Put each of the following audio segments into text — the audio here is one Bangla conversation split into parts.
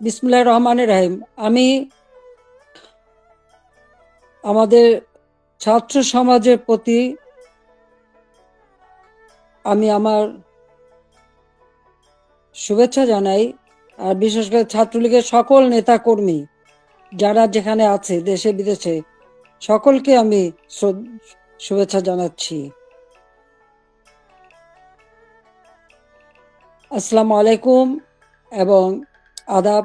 বিসমুল্লাহ রহমানের রাহিম। আমি আমাদের ছাত্র সমাজের প্রতি আমি আমার শুভেচ্ছা জানাই, আর বিশেষ করে ছাত্রলীগের সকল নেতা কর্মী যারা যেখানে আছে, দেশে, বিদেশে, সকলকে আমি শুভেচ্ছা জানাচ্ছি। আসসালামু আলাইকুম এবং আদাব,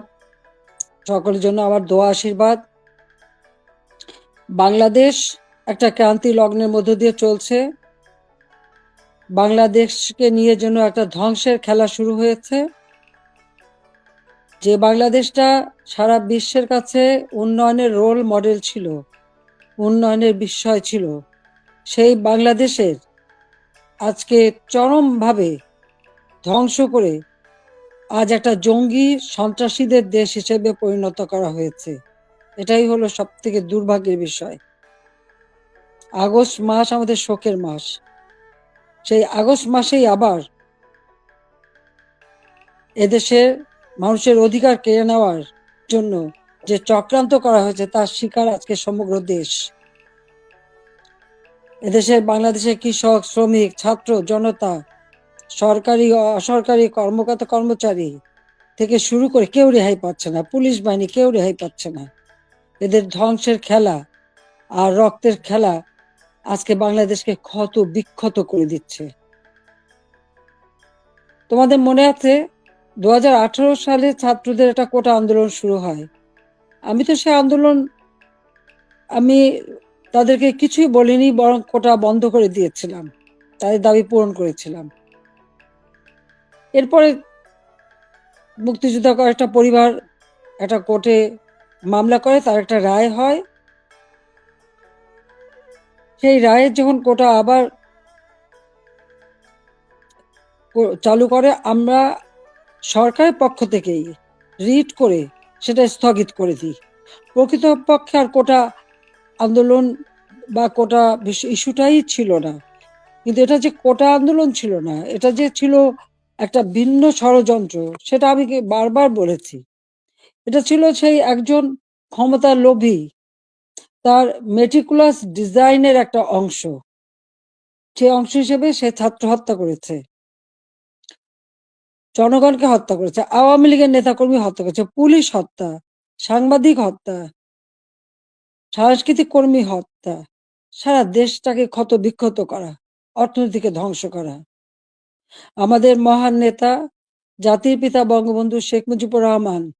সকলের জন্য আমার দোয়া, আশীর্বাদ। বাংলাদেশ একটা ক্রান্তি লগ্নের মধ্য দিয়ে চলছে। বাংলাদেশকে নিয়ে যেন একটা ধ্বংসের খেলা শুরু হয়েছে। যে বাংলাদেশটা সারা বিশ্বের কাছে উন্নয়নের রোল মডেল ছিল, উন্নয়নের বিষয় ছিল, সেই বাংলাদেশের আজকে চরমভাবে ধ্বংস করে আজ একটা জঙ্গি সন্ত্রাসীদের দেশ হিসেবে পরিণত করা হয়েছে। এটাই হলো সব থেকে দুর্ভাগ্যের বিষয়। আগস্ট মাস আমাদের শোকের মাস। সেই আগস্ট মাসেই আবার এদেশের মানুষের অধিকার কেড়ে নেওয়ার জন্য যে চক্রান্ত করা হয়েছে, তার শিকার আজকে সমগ্র দেশ। এদেশের বাংলাদেশের কৃষক, শ্রমিক, ছাত্র, জনতা সরকারি, অসরকারি কর্মকর্তা, কর্মচারী থেকে শুরু করে কেউ রেহাই পাচ্ছে না। পুলিশ বাহিনী কেউ রেহাই পাচ্ছে না। এদের ধ্বংসের খেলা আর রক্তের খেলা আজকে বাংলাদেশকে ক্ষত বিক্ষত করে দিচ্ছে। তোমাদের মনে আছে দু হাজার আঠারো সালে ছাত্রদের একটা কোটা আন্দোলন শুরু হয়। আমি তো সে আন্দোলন আমি তাদেরকে কিছুই বলিনি, বরং কোটা বন্ধ করে দিয়েছিলাম। তাদের দাবি পূরণ করেছিলাম। এরপরে মুক্তিযোদ্ধা কয়েকটা পরিবার, একটা কোর্টে মামলা করে, তার একটা রায় হয়। সেই রায়ের যখন কোটা আবার চালু করে, আমরা সরকারের পক্ষ থেকেই রিট করে সেটা স্থগিত করে দিই। প্রকৃতপক্ষে আর কোটা আন্দোলন বা কোটা ইস্যুটাই ছিল না। কিন্তু এটা যে কোটা আন্দোলন ছিল না, এটা যে ছিল একটা ভিন্ন ষড়যন্ত্র, সেটা আমি বারবার বলেছি। এটা ছিল সেই একজন ক্ষমতার লোভী, তার মেটিকুলাস ডিজাইনের একটা অংশ। সেই অংশ হিসেবে সে ছাত্র হত্যা করেছে। জনগণকে হত্যা করেছে, আওয়ামী লীগের নেতাকর্মী হত্যা করেছে, পুলিশ হত্যা, সাংবাদিক হত্যা, সাংস্কৃতিক কর্মী হত্যা, সারা দেশটাকে ক্ষত বিক্ষত করা, অর্থনীতিকে ধ্বংস করা। আমাদের মহান নেতা, জাতির পিতা বঙ্গবন্ধু শেখ মুজিবুর রহমান।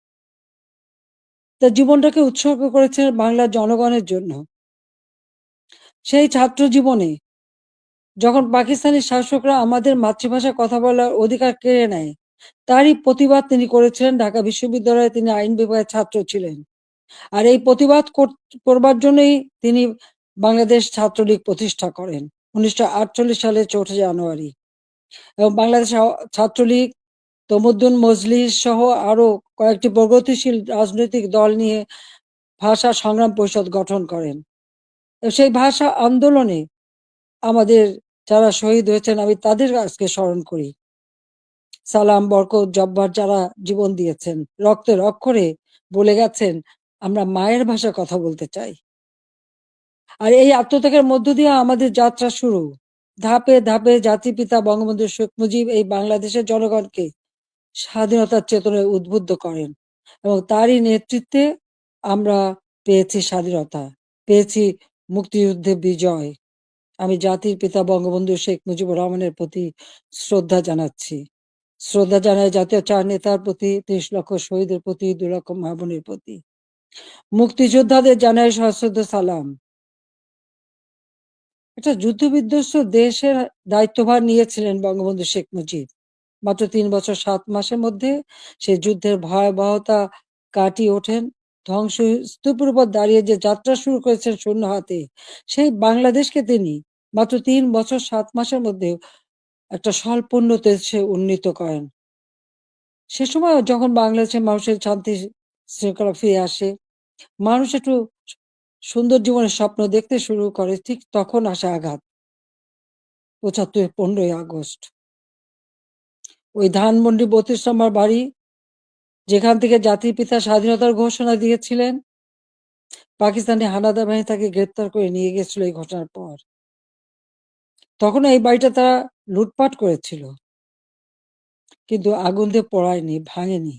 তার জীবনটাকে উৎসর্গ করেছেন বাংলার জনগণের জন্য। সেই ছাত্র জীবনে যখন পাকিস্তানি শাসকরা আমাদের মাতৃভাষায় কথা বলার অধিকার কেড়ে নেয়, তারই প্রতিবাদ তিনি করেছিলেন। ঢাকা বিশ্ববিদ্যালয়ে তিনি আইন বিভাগের ছাত্র ছিলেন। আর এই প্রতিবাদ কর- করবার জন্যই তিনি বাংলাদেশ ছাত্রলীগ প্রতিষ্ঠা করেন, উনিশশো সালের চৌঠা জানুয়ারি। এবং বাংলাদেশ ছাত্রলীগ, তমুদ্দুন মজলিস সহ আরও কয়েকটি প্রগতিশীল রাজনৈতিক দল নিয়ে ভাষা সংগ্রাম পরিষদ গঠন করেন। সেই ভাষা আন্দোলনে আমাদের যারা শহীদ হয়েছেন, আমি তাদের আজকে স্মরণ করি। সালাম, বরকত, জব্বার যারা জীবন দিয়েছেন রক্তের অক্ষরে বলে গেছেন, আমরা মায়ের ভাষায় কথা বলতে চাই। আর এই আত্মত্যাগের মধ্য দিয়ে আমাদের যাত্রা শুরু। ধাপে ধাপে জাতির পিতা বঙ্গবন্ধু শেখ মুজিব এই বাংলাদেশের জনগণকে স্বাধীনতার চেতনায় উদ্বুদ্ধ করেন এবং তারই নেতৃত্বে আমরা পেয়েছি স্বাধীনতা, পেয়েছি মুক্তিযুদ্ধে বিজয়। আমি জাতির পিতা বঙ্গবন্ধু শেখ মুজিবুর রহমানের প্রতি শ্রদ্ধা জানাচ্ছি। শ্রদ্ধা জানাই জাতীয় চার নেতার প্রতি, ত্রিশ লক্ষ শহীদের প্রতি দু লক্ষ মা বোনের প্রতি। মুক্তিযোদ্ধাদের জানাই সশ্রদ্ধ সালাম। একটা যুদ্ধ বিধ্বস্ত দেশের দায়িত্বভার নিয়েছিলেন বঙ্গবন্ধু শেখ মুজিব। মাত্র তিন বছর, সাত মাসের মধ্যে সে যুদ্ধের ভয়াবহতা কাটিয়ে ওঠেন। ধ্বংস স্তূপের উপর দাঁড়িয়ে যে যাত্রা শুরু করেছেন শূন্য হাতে, সেই বাংলাদেশকে তিনি মাত্র তিন বছর, সাত মাসের মধ্যে একটা স্বল্পোন্নত দেশে উন্নীত করেন। সে সময় যখন বাংলাদেশের মানুষের শান্তি শৃঙ্খলা ফিরে আসে, মানুষ একটু সুন্দর জীবনের স্বপ্ন দেখতে শুরু করে ঠিক তখন আসে আঘাত। পঁচাত্তর, পনেরোই আগস্ট। ওই ধানমন্ডি বত্রিশ নম্বর বাড়ি, যেখান থেকে জাতির পিতা স্বাধীনতার ঘোষণা দিয়েছিলেন। পাকিস্তানি হানাদার বাহিনী তাকে গ্রেপ্তার করে নিয়ে গেছিল এই ঘটনার পর। তখন এই বাড়িটা তারা লুটপাট করেছিল। কিন্তু আগুন দিয়ে পড়ায়নি, ভাঙেনি।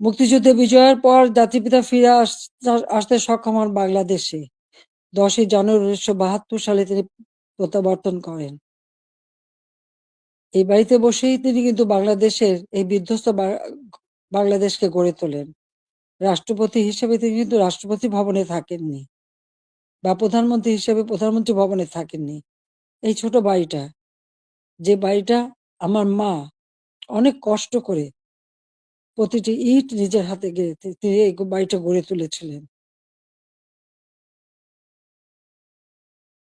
মুক্তিযুদ্ধে বিজয়ের পর জাতিপিতা ফিরে আসতে সক্ষম হন বাংলাদেশে। দশই জানুয়ারি উনিশশো বাহাত্তর সালে তিনি প্রত্যাবর্তন করেন। এই বাড়িতে বসেই তিনি কিন্তু বাংলাদেশের এই বিধ্বস্ত বাংলাদেশকে গড়ে তোলেন। রাষ্ট্রপতি হিসেবে তিনি কিন্তু রাষ্ট্রপতি ভবনে থাকেননি বা প্রধানমন্ত্রী হিসেবে প্রধানমন্ত্রী ভবনে থাকেননি। এই ছোট বাড়িটা, যে বাড়িটা আমার মা অনেক কষ্ট করে প্রতিটি ইট নিজের হাতে গেড়ে তিনি এই বাড়িটা গড়ে তুলেছিলেন।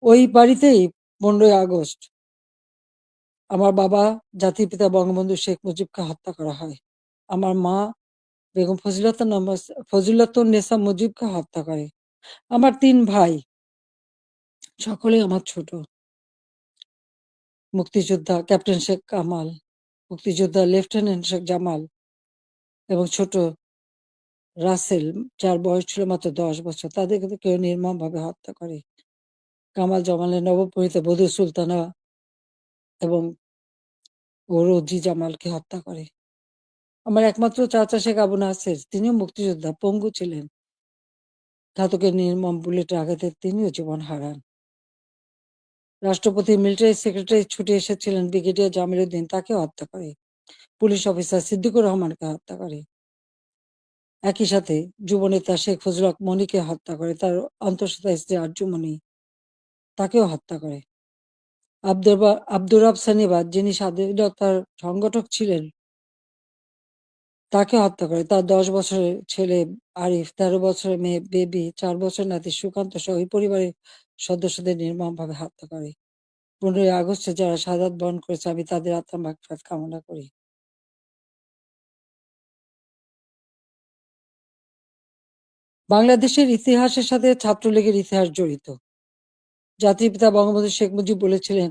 ওই বাড়িতেই পনেরোই আগস্ট আমার বাবা, জাতির পিতা বঙ্গবন্ধু শেখ মুজিবকে হত্যা করা হয়। আমার মা বেগম ফজিলত নেসা মুজিবকে হত্যা করে। আমার তিন ভাই, সকলেই আমার ছোট। মুক্তিযোদ্ধা ক্যাপ্টেন শেখ কামাল, মুক্তিযোদ্ধা লেফটেন্যান্ট শেখ জামাল এবং ছোট রাসেল, যার বয়স ছিল মাত্র দশ বছর তাদেরকে কেউ নির্মমভাবে হত্যা করে। কামাল জামালের নবপরিণীতা বধু সুলতানা এবং ও রোজি জামালকে হত্যা করে। আমার একমাত্র চাচা শেখ আবু নাসের, তিনিও মুক্তিযোদ্ধা, পঙ্গু ছিলেন। ঘাতকের নির্মম বুলেটের আঘাতে তিনিও জীবন হারান। রাষ্ট্রপতি, মিলিটারি সেক্রেটারি ছুটে এসেছিলেন ব্রিগেডিয়ার জামির উদ্দিন তাকে হত্যা করে। পুলিশ অফিসার সিদ্দিকুর রহমানকে হত্যা করে। একই সাথে যুবনেতা শেখ ফজল মনিকে হত্যা করে, তার অন্তঃসত্ত্বা স্ত্রী আর্যমণি তাকেও হত্যা করে। আব্দুর আব্দুর সানিবাদ যিনি স্বাধীনতার সংগঠক ছিলেন, তাকে হত্যা করে। তার দশ বছরের ছেলে আরিফ, তেরো বছরের মেয়ে বেবি, চার বছর নাতি সুকান্ত সহ ওই পরিবারের সদস্যদের নির্মমভাবে হত্যা করে। পনেরোই আগস্টে যারা সাদাত বহন করেছে, আমি তাদের আত্মা মাগফিরাত কামনা করি। বাংলাদেশের ইতিহাসের সাথে ছাত্রলীগের ইতিহাস জড়িত। জাতির পিতা বঙ্গবন্ধু শেখ মুজিব বলেছিলেন